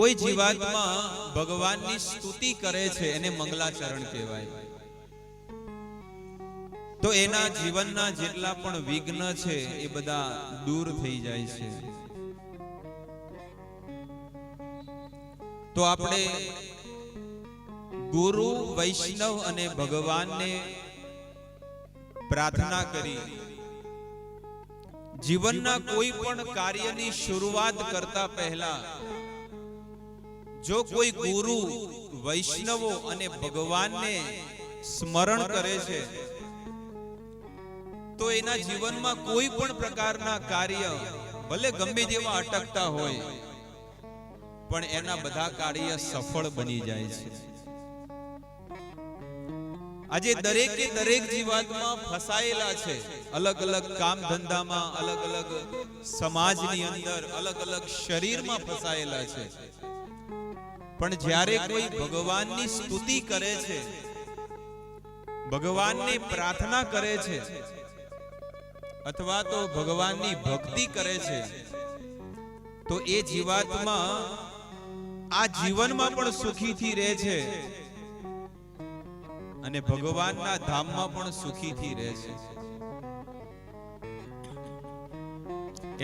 કોઈ જીવાત્મા ભગવાનની સ્તુતિ કરે છે એને મંગલાચરણ કહેવાય. તો એના જીવનના જેટલા પણ વિઘ્ન છે એ બધા દૂર થઈ જાય છે. તો આપણે ગુરુ વૈષ્ણવ અને ભગવાનને પ્રાર્થના કરી. જીવનના કોઈ પણ કાર્યની શરૂઆત કરતા પહેલા જો કોઈ ગુરુ વૈષ્ણવો અને ભગવાનને સ્મરણ કરે છે, તો એના જીવનમાં કોઈ પણ પ્રકારના કાર્ય ભલે ગમે તેવા અટકતા હોય, પણ એના બધા કાર્ય સફળ બની જાય છે. આજે દરેકે દરેક જીવાતમાં ફસાયેલા છે અલગ અલગ કામ ધંધામાં અલગ અલગ સમાજની અંદર અલગ અલગ શરીરમાં ફસાયેલા છે. પણ જ્યારે કોઈ ભગવાનની સ્તુતિ કરે છે, ભગવાનને પ્રાર્થના કરે છે, અથવા તો ભગવાનની ભક્તિ કરે છે, તો એ જીવાત્મા આ જીવનમાં પણ સુખીથી રહે છે અને ભગવાનના ધામમાં પણ સુખીથી રહે છે.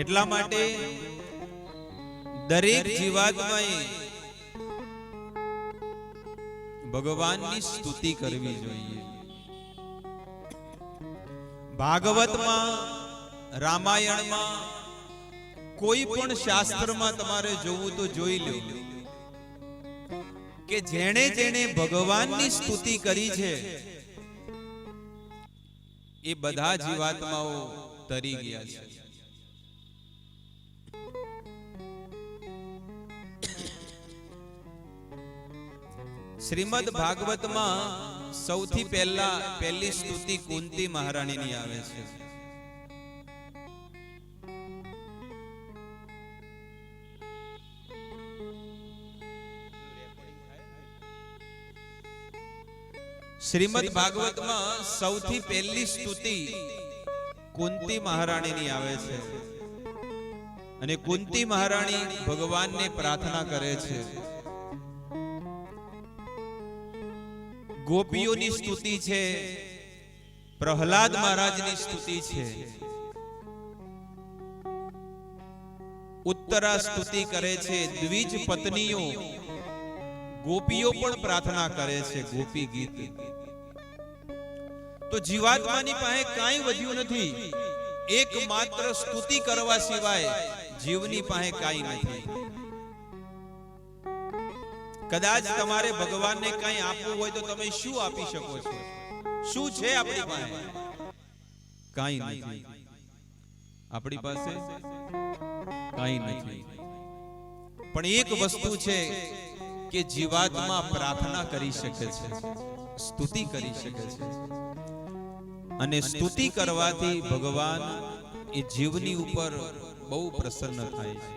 એટલા માટે દરેક જીવાત્માએ ભગવાનની સ્તુતિ કરવી જોઈએ. ભાગવતમાં, રામાયણમાં, કોઈ પણ શાસ્ત્રમાં તમારે જોવું તો જોઈ લો કે જેણે જેણે ભગવાનની સ્તુતિ કરી છે, એ બધા જીવાત્માઓ તરી ગયા છે. શ્રીમદ ભાગવતમાં સૌથી પહેલા પહેલી સ્તુતિ કુંતી મહારાણીની આવે છે. શ્રીમદ ભાગવતમાં સૌથી પહેલી સ્તુતિ કુંતી મહારાણીની આવે છે. અને કુંતી મહારાણી ભગવાનને પ્રાર્થના કરે છે. ગોપીઓની સ્તુતિ છે, પ્રહલાદ મહારાજની સ્તુતિ છે. ઉત્તરા સ્તુતિ કરે છે દ્વિજ પત્નીઓ. ગોપીઓ પણ પ્રાર્થના કરે છે ગોપી ગીત. તો જીવાત્માની પાસે કાંઈ વધ્યું નથી. એકમાત્ર સ્તુતિ કરવા સિવાય જીવની પાસે કાંઈ નથી. કદાચ તમારે ભગવાનને કંઈ આપવું હોય તો તમે શું આપી શકો છો? શું છે આપણી પાસે? કાંઈ નથી. આપણી પાસે કાંઈ નથી. પણ એક વસ્તુ છે કે જીવાત્મા પ્રાર્થના કરી શકે છે, સ્તુતિ કરી શકે છે. અને સ્તુતિ કરવાથી ભગવાન એ જીવની ઉપર બહુ પ્રસન્ન થાય છે.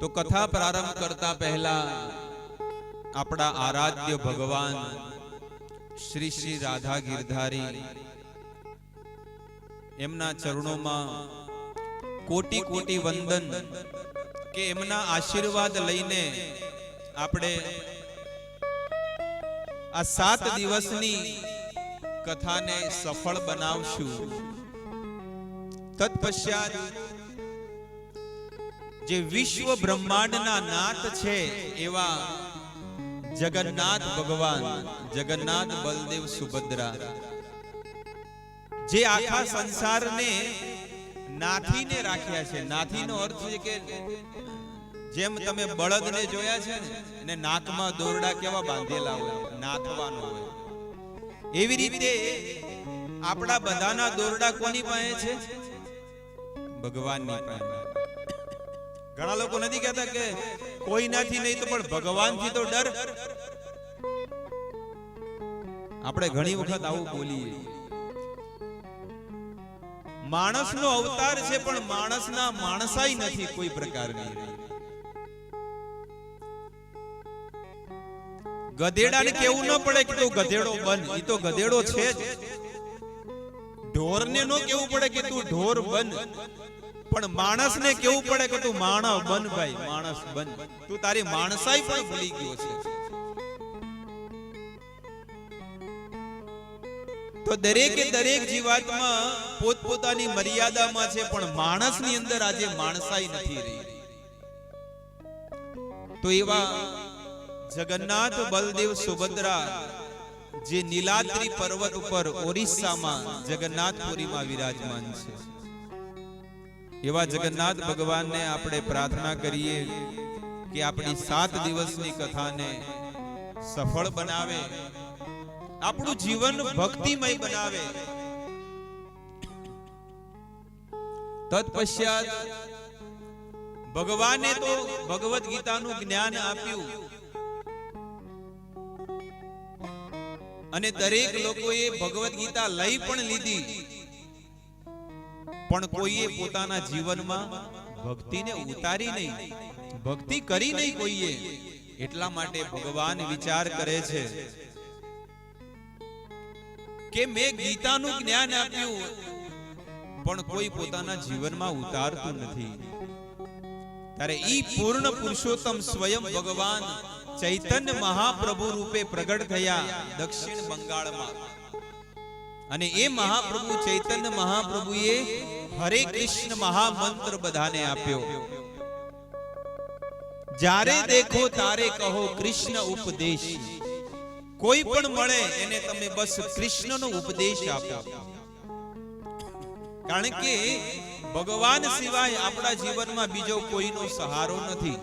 તો કથા પ્રારંભ કરતા પહેલા આપણા આરાધ્ય ભગવાન શ્રી શ્રી રાધા ગિરધારી એમના ચરણોમાં કોટી કોટી વંદન કે એમના આશીર્વાદ લઈને આપણે આ સાત દિવસની કથાને સફળ બનાવશું. તત્પશ્ચાત જે વિશ્વ બ્રહ્માંડના નાથ છે એવા જગન્નાથ ભગવાન, જગન્નાથ બલદેવ સુભદ્રા. જે આખા સંસારને નાથીને રાખ્યા છે. નાથીનો અર્થ છે કે જેમ તમે બળદને જોયા છે ને નાકમાં દોરડા કેવા બાંધેલા હોય, નાથવાનો હોય. એવી રીતે આપણા બધાના દોરડા કોની પાસે છે? ભગવાનની પાસે. ઘણા લોકો નથી કહેતા કે કોઈનાથી નહીં તો પણ ભગવાનથી તો ડર. આપણે ઘણી વખત આવું બોલીએ. માણસનો અવતાર છે પણ માણસના માણસાઈ નથી કોઈ પ્રકારની. ગધેડાને કેવું ન પડે કે તું ગધેડો બન એ તો ગધેડો છે જ. ઢોરને ન કેવું પડે કે તું ઢોર બન. પણ માણસને કેવું પડે કે તું માણસ બન ભાઈ, માણસ બન. તું તારી માણસાઈ પણ ભૂલી ગયો છે. તો દરેકે દરેક જીવાતમાં પોતપોતાની મર્યાદામાં છે, પણ માણસની અંદર આજે માણસાઈ નથી રહી. તો એવા જગન્નાથ બલદેવ સુભદ્રા જે નીલાદ્રી પર્વત ઉપર ઓરિસ્સામાં જગન્નાથપુરીમાં વિરાજમાન છે. એવા જગન્નાથ ભગવાનને આપણે પ્રાર્થના કરીએ કે આપણી સાત દિવસની કથાને સફળ બનાવે, આપણું જીવન ભક્તિમય બનાવે. તત્પશ્ચાત ભગવાને તો ભગવદ ગીતાનું જ્ઞાન આપ્યું. અને દરેક લોકોએ ભગવદ ગીતા લઈ પણ લીધી. પણ કોઈએ પોતાના જીવનમાં ભક્તિને ઉતારી નહીં, ભક્તિ કરી નહીં કોઈએ, એટલા માટે ભગવાન વિચાર કરે છે કે મેં ગીતાનું જ્ઞાન આપ્યું, પણ કોઈ પોતાના જીવનમાં ઉતારતું નથી. ત્યારે ઈ પૂર્ણ પુરુષોત્તમ સ્વયં ભગવાન ચૈતન્ય મહાપ્રભુ રૂપે પ્રગટ થયા દક્ષિણ બંગાળમાં. અને એ મહાપ્રભુ ચૈતન્ય મહાપ્રભુએ હરે કૃષ્ણ મહામંત્ર બધાને આપ્યો. જ્યારે દેખો તારે કહો કૃષ્ણ ઉપદેશ. કોઈ પણ મળે એને તમે બસ કૃષ્ણનો ઉપદેશ આપો. કારણ કે ભગવાન સિવાય આપણા જીવનમાં બીજો કોઈનો સહારો નથી.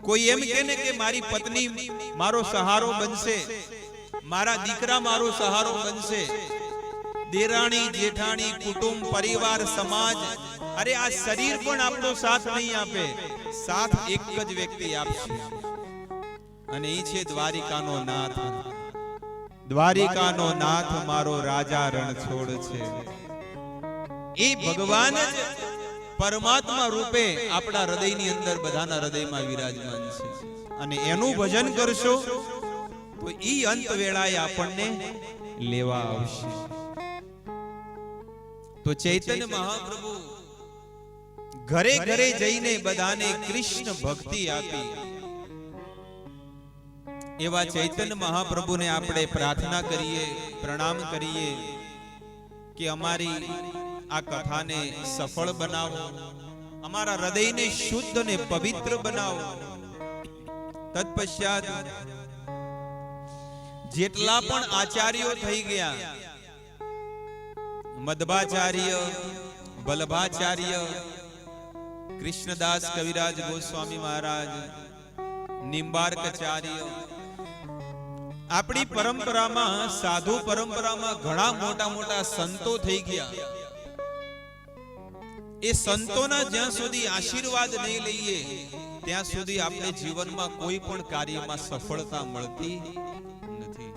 કોઈ એમ કહે ને કે મારી પત્ની મારો સહારો બનશે. મારા દીકરા મારો સહારો બનશે. દેરાણી, જેઠાણી, કુટુંબ, પરિવાર, સમાજ. અરે આ શરીર પણ આપણો સાથ નહીં આપે. સાથ એક જ વ્યક્તિ આપશે. અને એ છે દ્વારિકાનો નાથ. દ્વારિકાનો નાથ મારો રાજા રણછોડ છે. એ ભગવાન જ પરમાત્મા રૂપે આપણા હૃદયની અંદર બધાના હૃદયમાં વિરાજમાન છે. અને એનું ભજન કરશો, તો ઈ અંત વેળાએ આપણને લેવા આવશે. તો ચૈતન્ય મહાપ્રભુ ઘરે ઘરે જઈને બધાને કૃષ્ણ ભક્તિ આપી. એવા ચૈતન્ય મહાપ્રભુને આપણે પ્રાર્થના કરીએ પ્રણામ કરીએ કે અમારી આ કથાને સફળ બનાવો અમારા હૃદયને શુદ્ધ અને પવિત્ર બનાવો. તત્પશ્ચાત જેટલા પણ આચાર્યો થઈ ગયા મધ્વાચાર્ય બલભાચાર્ય કૃષ્ણદાસ કવિરાજ ગોસ્વામી મહારાજ નિંબાર્કચાર્ય આપણી પરંપરામાં સાધુ પરંપરામાં ઘણા મોટા મોટા સંતો થઈ ગયા એ સંતોના જ્યાં સુધી આશીર્વાદ નહીં લઈએ ત્યાં સુધી આપણે જીવનમાં કોઈ પણ કાર્યમાં સફળતા મળતી નથી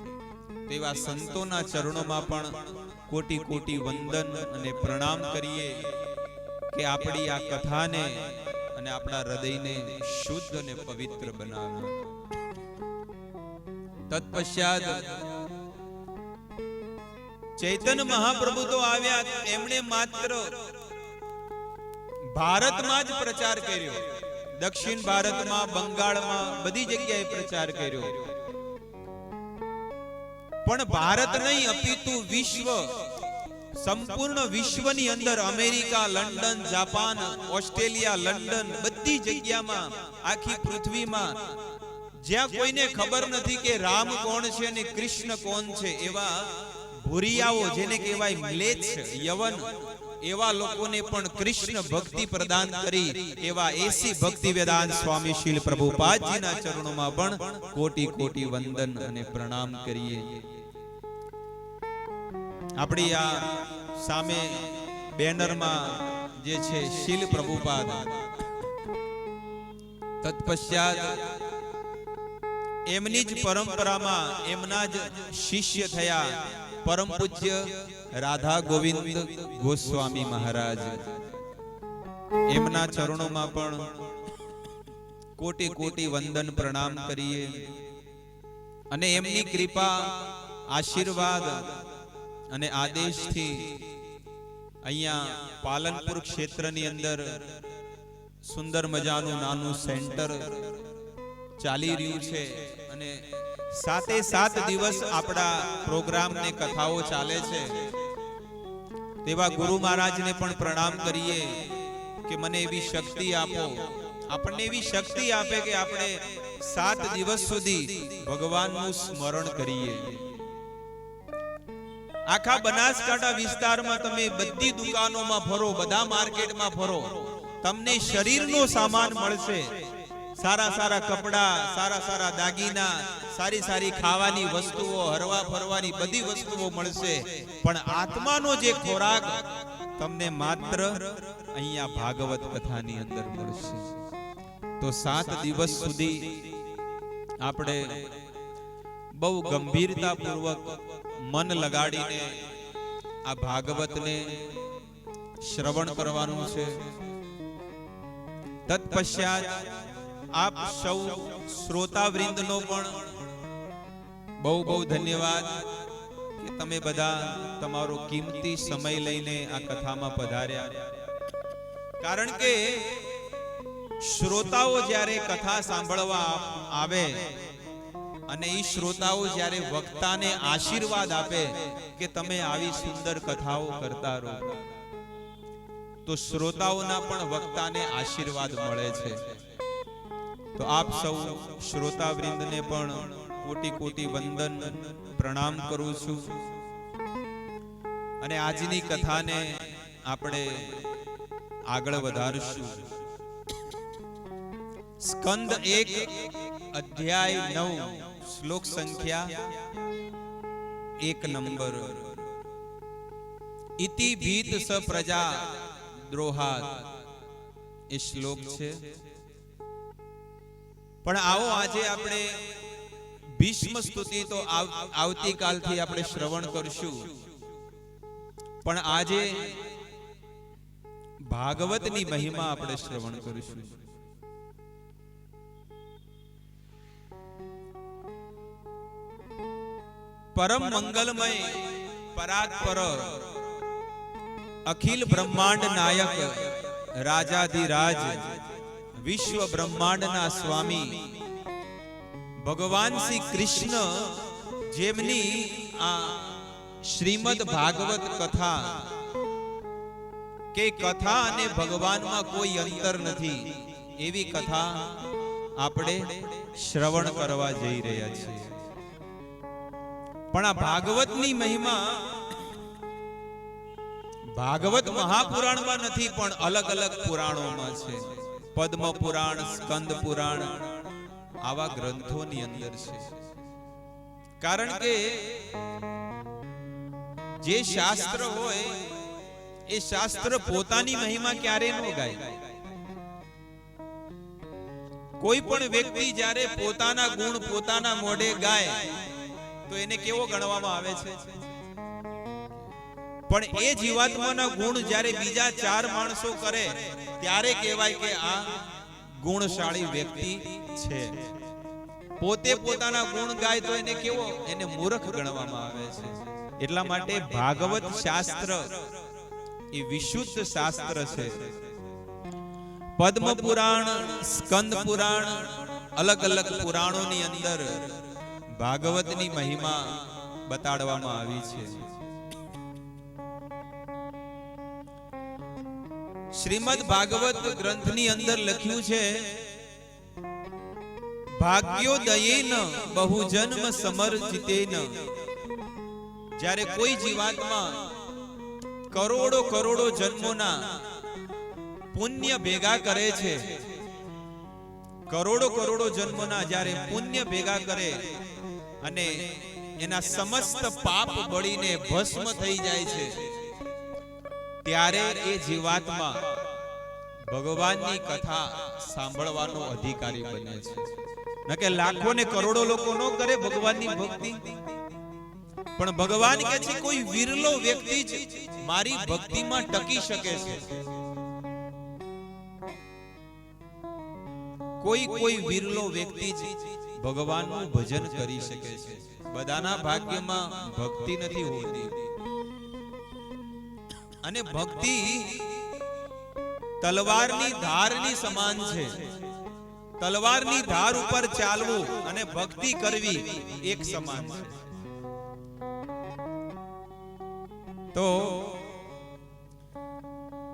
તેવા સંતોના ચરણોમાં પણ કોટી કોટી વંદન અને પ્રણામ કરીએ કે આપણી આ કથાને અને આપણા હૃદયને શુદ્ધ અને પવિત્ર બનાવે. તત્પશ્ચાત ચૈતન્ય મહાપ્રભુ તો આવ્યા એમણે માત્ર ભારતમાં જ પ્રચાર કર્યો. દક્ષિણ ભારતમાં, બંગાળમાં બધી જગ્યાએ પ્રચાર કર્યો. પણ ભારત નહીં અપિતુ વિશ્વ. સંપૂર્ણ વિશ્વની અંદર America London Japan Australia London બધી જગ્યામાં આખી પૃથ્વીમાં. જ્યાં કોઈને ખબર નથી કે રામ કોણ છે અને કૃષ્ણ કોણ છે એવા ભૂરિયાઓ જેને કહેવાય મ્લેચ્છ યવન. એવા લોકોને પણ કૃષ્ણ ભક્તિ પ્રદાન કરી એવા એસી ભક્તિ વેદાંત સ્વામી શીલ પ્રભુપાદજીના ચરણોમાં પણ કોટી કોટી વંદન અને પ્રણામ કરીએ. આપણી આ સામે બેનરમાં જે છે શીલ પ્રભુપાદ, તત્પશ્ચાત એમની જ પરંપરામાં એમના જ શિષ્ય થયા પરમ પૂજ્ય રાધા ગોવિંદ ગોસ્વામી મહારાજ. એમના ચરણોમાં પણ કોટી કોટી વંદન પ્રણામ કરીએ અને એમની કૃપા, આશીર્વાદ અને આદેશથી અહીંયા પાલનપુર ક્ષેત્રની અંદર સુંદર મજાનું નાનું સેન્ટર ચાલી રહ્યું છે અને સાતે સાત દિવસ આપણા પ્રોગ્રામ ને કથાઓ ચાલે છે. તેવા ગુરુ મહારાજને પણ પ્રણામ કરીએ કે મને એવી શક્તિ આપો. આપણને એવી શક્તિ આપે કે આપણે સાત દિવસ સુધી ભગવાનનું સ્મરણ કરીએ. આખા બનાસકાંઠા વિસ્તારમાં તમે બધી દુકાનોમાં ફરો, બધા માર્કેટમાં ફરો, તમને શરીરનો સામાન મળશે. સારા સારા કપડા, સારા સારા દાગીના, સારી સારી ખાવાની વસ્તુઓ, હરવા ફરવાની બધી વસ્તુઓ મળશે. પણ આત્માનો જે ખોરાક તમને માત્ર અહીંયા ભાગવત કથાની અંદર મળશે. તો સાત દિવસ સુધી આપણે બહુ ગંભીરતા પૂર્વક મન લગાડીને આ ભાગવતને શ્રવણ કરવાનું છે. તત્પશ્ચાત આપ સૌ શ્રોતાવૃંદનો પણ બહુ બહુ ધન્યવાદ કે તમે બધા તમારો કિંમતી સમય લઈને આ કથામાં પધાર્યા. કારણ કે શ્રોતાઓ જ્યારે કથા સાંભળવા આવે અને એ શ્રોતાઓ જ્યારે વક્તાને આશીર્વાદ આપે કે તમે આવી સુંદર કથાઓ કરતા રહો. તો શ્રોતાઓના પણ વક્તાને આશીર્વાદ મળે છે. તો આપ સૌ શ્રોતાવૃંદને પણ કોટી કોટી વંદન, પ્રણામ કરું છું. અને આજની કથાને આપણે આગળ વધારશું. સ્કંદ એક, અધ્યાય નવ. શ્લોક સંખ્યા એક નંબર ઇતિ ભીત સ પ્રજા દ્રોહાત એ શ્લોક છે પણ આવો આજે આપણે ભીષ્મ સ્તુતિ તો આવતીકાલથી આપણે શ્રવણ કરશું। પણ આજે ભાગવતની મહિમા આપણે શ્રવણ કરીશું। પરમ મંગલમય પરાત્પર અખિલ બ્રહ્માંડ નાયક રાજાધિરાજ વિશ્વ બ્રહ્માંડના સ્વામી. ભગવાન શ્રી કૃષ્ણ જેમની આ શ્રીમદ ભાગવત કથા કે કથા અને ભગવાનમાં કોઈ અંતર નથી, એવી કથા આપણે શ્રવણ કરવા જઈ રહ્યા છીએ. પણ આ ભાગવતની મહિમા ભાગવત મહાપુરાણમાં નથી, પણ અલગ અલગ પુરાણોમાં છે. પદ્મ પુરાણ સ્કંદ પુરાણ આવા ગ્રંથોની અંદર છે. કારણ કે જે શાસ્ત્ર હોય, એ શાસ્ત્ર પોતાની મહિમા ક્યારે ન ગાય. કોઈ પણ વ્યક્તિ જ્યારે પોતાના ગુણ પોતાના મોઢે ગાય તો એને કેવો ગણવામાં આવે છે? પણ એ જીવાત્માના ગુણ જ્યારે બીજા ચાર માણસો કરે, ત્યારે કહેવાય કે આ ગુણશાળી વ્યક્તિ છે. પોતે પોતાના ગુણ ગાય તો એને કેવો? એને મૂર્ખ ગણવામાં આવે છે. એટલા માટે ભાગવત શાસ્ત્ર એ વિશુદ્ધ શાસ્ત્ર છે. પદ્મ પુરાણ, સ્કંદ પુરાણ, અલગ અલગ પુરાણોની અંદર ભાગવતની મહિમા બતાડવામાં આવી છે. શ્રીમદ ભાગવત ગ્રંથની અંદર લખ્યું છે, ભાગ્યોદયેન બહુજન્મ સમર્જિતેન. જ્યારે કોઈ જીવાતમાં કરોડો કરોડો જન્મોના પુણ્ય ભેગા કરે છે, કરોડો કરોડો જન્મોના જ્યારે પુણ્ય ભેગા કરે અને એના સમસ્ત પાપ બળીને ભસ્મ થઈ જાય છે. ત્યારે એ જીવાત્મા ભગવાનની કથા સાંભળવાનો અધિકારી બને છે. ન કે લાખો ને કરોડો લોકો ન કરે ભગવાનની ભક્તિ. પણ ભગવાન કે છે, કોઈ વિરલો વ્યક્તિ જ મારી ભક્તિમાં ટકી શકે છે. કોઈ કોઈ વિરલો વ્યક્તિ જ ભગવાનનું ભજન કરી શકે છે. બધાના ભાગ્યમાં ભક્તિ નથી હોતી. અને ભક્તિ તલવારની ધારની સમાન છે. તલવારની ધાર ઉપર ચાલવું અને ભક્તિ કરવી એક સમાન છે. તો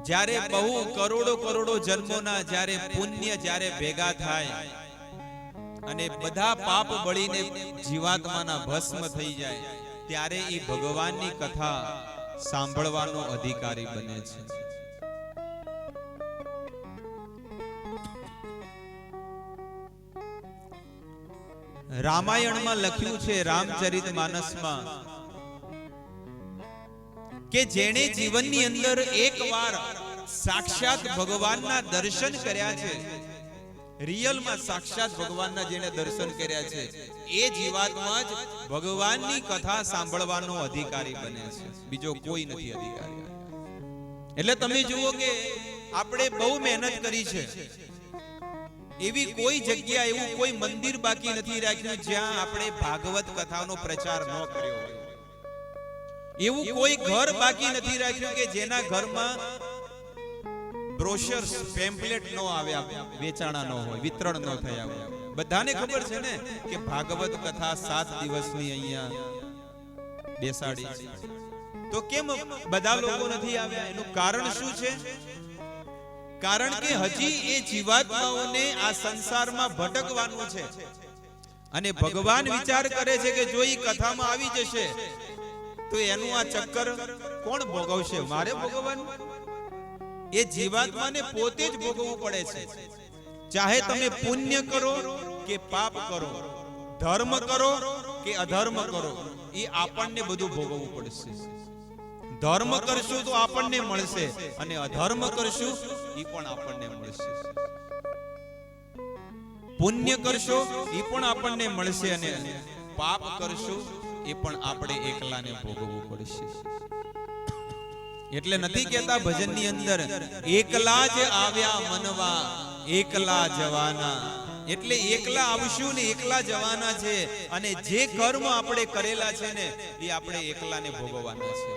જ્યારે બહુ કરોડો કરોડો જન્મોના જ્યારે પુણ્ય જ્યારે ભેગા થાય અને બધા પાપ બળીને જીવાત્માના ભસ્મ થઈ જાય, ત્યારે એ ભગવાનની કથા સાંભળવાનો અધિકારી બને છે. રામાયણમાં લખ્યું છે રામચરિત માનસમાં કે જેણે જીવનની અંદર એકવાર સાક્ષાત ભગવાનના દર્શન કર્યા છે રિયલમાં સાક્ષાત ભગવાનના જેને દર્શન કર્યા છે, એ જીવાત્મા જ ભગવાનની કથા સાંભળવાનો અધિકારી બને છે, બીજો કોઈ નથી અધિકારી. એટલે તમે જુઓ કે આપણે બહુ મહેનત કરી છે. એવી કોઈ જગ્યા એવું કોઈ મંદિર બાકી નથી રાખ્યું જ્યાં આપણે ભાગવત કથાનો પ્રચાર ન કર્યો હોય. એવું કોઈ ઘર બાકી નથી રાખ્યું કે જેના ઘરમાં બ્રોશર્સ, પેમ્પલેટ નો આવ્યા, વેચાણા ન હોય, વિતરણ ન થયા હોય. બધાને ખબર છે ને કે ભાગવત કથા સાત દિવસની અહીંયા બેસાડી તો કેમ બધા લોકો નથી આવ્યા? એનું કારણ શું છે? કારણ કે હજી એ જીવાત્માઓને આ સંસારમાં ભટકવાનું છે. અને ભગવાન વિચાર કરે છે કે જો એ કથામાં આવી જશે, તો એનું આ ચક્કર કોણ ભોગવશે? મારે ભોગવવાનું? એ જીવાત્માને પોતે જ ભોગવવું પડે છે. ચાહે તમે પુણ્ય કરો કે પાપ કરો, ધર્મ કરો કે અધર્મ કરો, એ આપણને બધું ભોગવવું પડશે. ધર્મ કરશું તો આપણને મળશે અને અધર્મ કરશું, એ પણ આપણને મળશે. પુણ્ય કરશો, એ પણ આપણને મળશે અને પાપ કરશું, એ પણ આપણે એકલાને ભોગવવું પડશે. એટલે નથી કહેતા ભજનની અંદર એકલા જ આવ્યા મનવા એકલા જવાના. એટલે એકલા આવશું ને એકલા જવાના છે. અને જે કર્મ આપણે કરેલા છે ને એ આપણે એકલાને ભોગવવાના છે.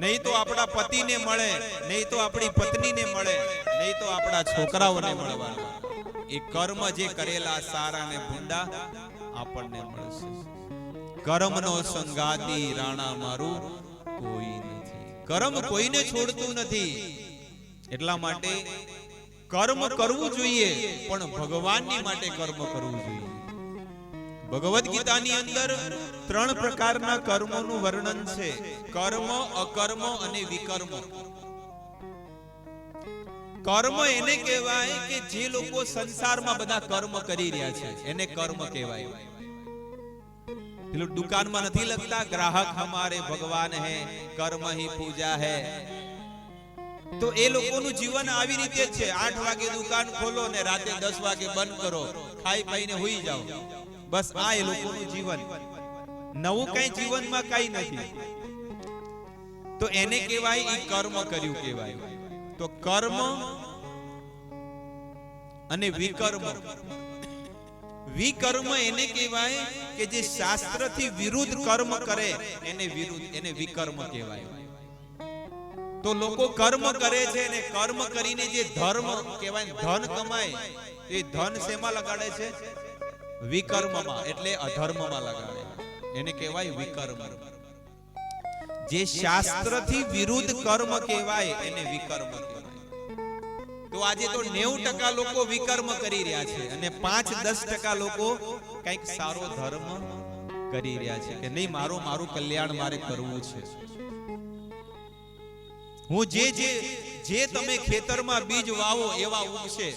નહીં તો આપણા પતિને મળે નહીં તો આપણી પત્નીને મળે નહીં તો આપણા છોકરાઓને મળવાના એ કર્મ જે કરેલા સારા ને ભૂંડા આપણને મળશે. કર્મનો સંગાતી રાણા મારું કોઈ કર્મ કોઈને છોડતું નથી. એટલા માટે કર્મ કરવું જોઈએ, પણ ભગવાનની માટે કર્મ કરવું જોઈએ. ભગવદ ગીતાની અંદર ત્રણ પ્રકારના કર્મોનું વર્ણન છે. કર્મ, અકર્મ અને વિકર્મ. કર્મ એને કહેવાય કે જે લોકો સંસારમાં બધા કર્મ કરી રહ્યા છે. એને કર્મ કહેવાય. પેલું દુકાનમાં નથી લખતા ગ્રાહક હમારે ભગવાન હે, કર્મ હી પૂજા હે. તો એ લોકોનું જીવન આવી રીતે જ છે. આઠ વાગે દુકાન ખોલો ને રાતે દસ વાગે બંધ કરો. ખાઈ પાઈને હોઈ જાઓ. બસ આ એ લોકોનું જીવન. નવું કઈ જીવનમાં કઈ નથી. તો એને કહેવાય એ કર્મ કર્યું કહેવાય. તો કર્મ અને વિકર્મ. વિકર્મ એને કહેવાય કે જે શાસ્ત્રથી વિરુદ્ધ કર્મ કરે, એને વિરુદ્ધ, એને વિકર્મ કહેવાય. તો લોકો કર્મ કરે છે અને કર્મ કરીને જે ધર્મ કહેવાય ધન કમાય, એ ધન શેમાં લગાડે છે? વિકર્મમાં, એટલે અધર્મમાં લગાડે. એને કહેવાય વિકર્મ. જે શાસ્ત્રથી વિરુદ્ધ કર્મ કહેવાય, એને વિકર્મ કહેવાય. તો આજે તો નેવું ટકા લોકો વિકર્મ કરી રહ્યા છે અને પાંચ, દસ ટકા લોકો કંઈક સારો ધર્મ કરી રહ્યા છે કે નહીં, મારું મારું કલ્યાણ મારે કરવું છે. હું જે જે જે તમે ખેતરમાં બીજ વાવો એવા ઉગશે.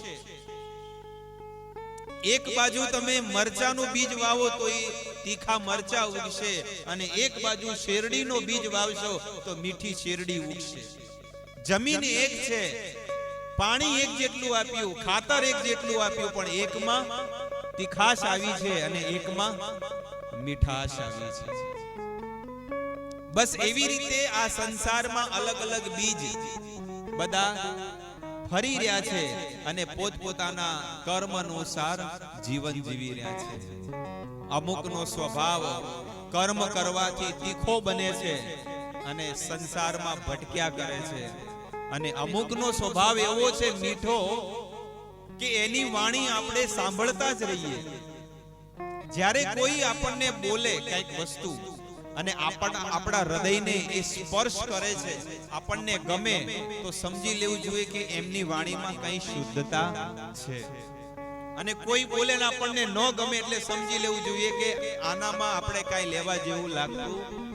એક બાજુ તમે મરચાનું બીજ વાવો તો એ તીખા મરચા ઉગશે અને એક બાજુ શેરડીનો બીજ વાવશો તો મીઠી શેરડી ઉગશે. જમીન એક છે. પાણી એક જેટલું આપ્યું, ખાતર એક જેટલું આપ્યું, પણ એકમાં તીખાશ આવી છે અને એકમાં મીઠાશ આવી છે. બસ એવી રીતે આ સંસારમાં અલગ અલગ બીજ બધા ફરી રહ્યા છે અને પોતપોતાના કર્મ અનુસાર જીવન જીવી રહ્યા છે. અમુકનો સ્વભાવ કર્મ કરવાથી તીખો બને છે અને સંસારમાં ભટક્યા કરે છે. અને અમુકનો સ્વભાવ એવો છે, મીઠો, કે એની વાણી આપણે સાંભળતા જ રહીએ. જ્યારે કોઈ આપણને બોલે કંઈક વસ્તુ અને આપણા આપણા હૃદયને એ સ્પર્શ કરે છે, આપણને ગમે, તો સમજી લેવું જોઈએ કે એમની વાણીમાં કઈ શુદ્ધતા છે. અને કોઈ બોલે ને આપણને ન ગમે એટલે સમજી લેવું જોઈએ કે આનામાં આપણે કાંઈ લેવા જેવું લાગતું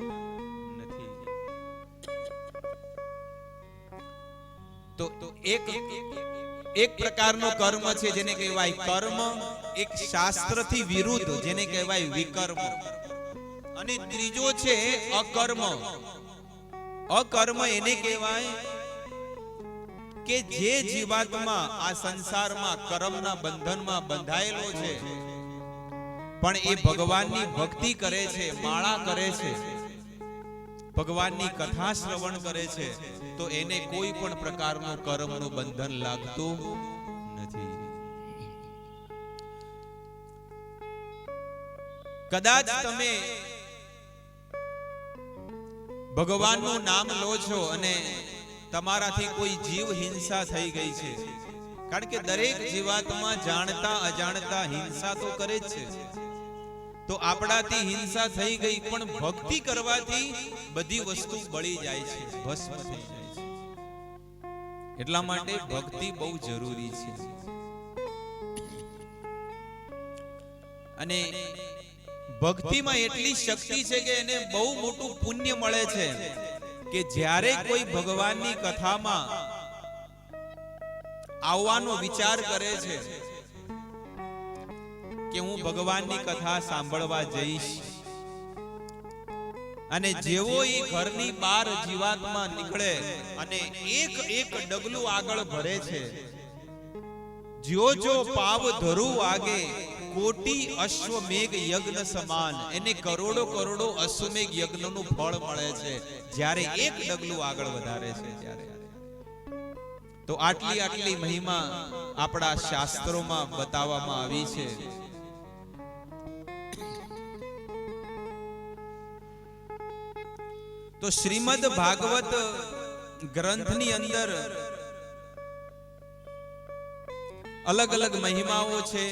તો એક એક પ્રકારનો કર્મ છે જેને કહેવાય કર્મ, એક શાસ્ત્રથી વિરુદ્ધ જેને કહેવાય વિકર્મ. અને ત્રીજો છે અકર્મ. અકર્મ એને કહેવાય કે જે જીવાત્મા આ સંસારમાં કર્મના બંધનમાં બંધાયેલો છે, પણ એ ભગવાનની ભક્તિ કરે છે, માળા કરે છે. ભગવાનની કથા શ્રવણ કરે છે, તો એને કોઈ પણ પ્રકારનું કર્મનું બંધન લાગતું નથી. કદાચ તમે ભગવાનનું નામ લો છો અને તમારાથી કોઈ જીવ હિંસા થઈ ગઈ છે. કારણ કે દરેક જીવાતમાં જાણતા અજાણતા હિંસા તો કરે જ છે. તો આપણાથી હિંસા થઈ ગઈ, પણ ભક્તિ કરવાથી બધી વસ્તુ બળી જાય છે, ભસ્મ થઈ જાય છે. એટલા માટે ભક્તિ બહુ જરૂરી છે. અને ભક્તિમાં એટલી શક્તિ છે કે એને બહુ મોટું પુણ્ય મળે છે કે જ્યારે કોઈ ભગવાનની કથામાં આવવાનો વિચાર કરે છે કે હું ભગવાનની કથા સાંભળવા જઈશ. અને જેવો એ ઘરની બહાર જીવાતમાં નીકળે અને એક એક ડગલું આગળ ભરે છે. જો જો પાવ ધરું આગે કોટી અશ્વમેઘ યજ્ઞ સમાન. એને કરોડો કરોડો અશ્વમેઘ યજ્ઞનું ફળ મળે છે. જ્યારે એક ડગલું આગળ વધારે છે ત્યારે. તો આટલી આટલી મહિમા આપણા શાસ્ત્રોમાં બતાવવામાં આવી છે. તો શ્રીમદ ભાગવત ગ્રંથની અંદર અલગ અલગ મહિમાઓ છે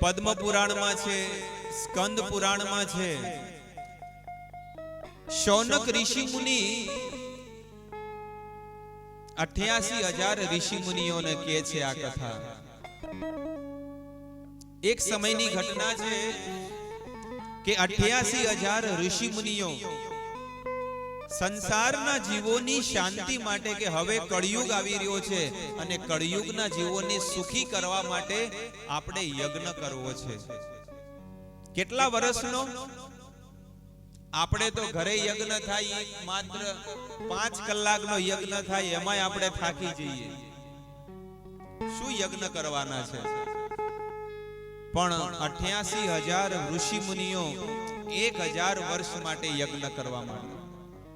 પદ્મ પુરાણમાં છે સ્કંદ પુરાણમાં છે શૌનક ઋષિ મુનિ અઠ્યાસી હજાર ઋષિ મુનિઓને કે છે આ કથા એક સમયની ઘટના છે કે અઠ્યાસી હજાર ઋષિ મુનિઓ સંસારના જીવોની શાંતિ માટે કે હવે કળિયુગ આવી રહ્યો છે અને કળિયુગના જીવોને સુખી કરવા માટે આપણે યજ્ઞ કરવો છે. કેટલા વર્ષનો? આપણે તો ઘરે યજ્ઞ થાય માત્ર પાંચ કલાકનો યજ્ઞ થાય, એમાંય આપણે થાકી જઈએ. શું યજ્ઞ કરવાના છે? પણ અઠ્યાસી હજાર ઋષિ મુનિઓ એક હજાર વર્ષ માટે યજ્ઞ કરવા માંડ્યા.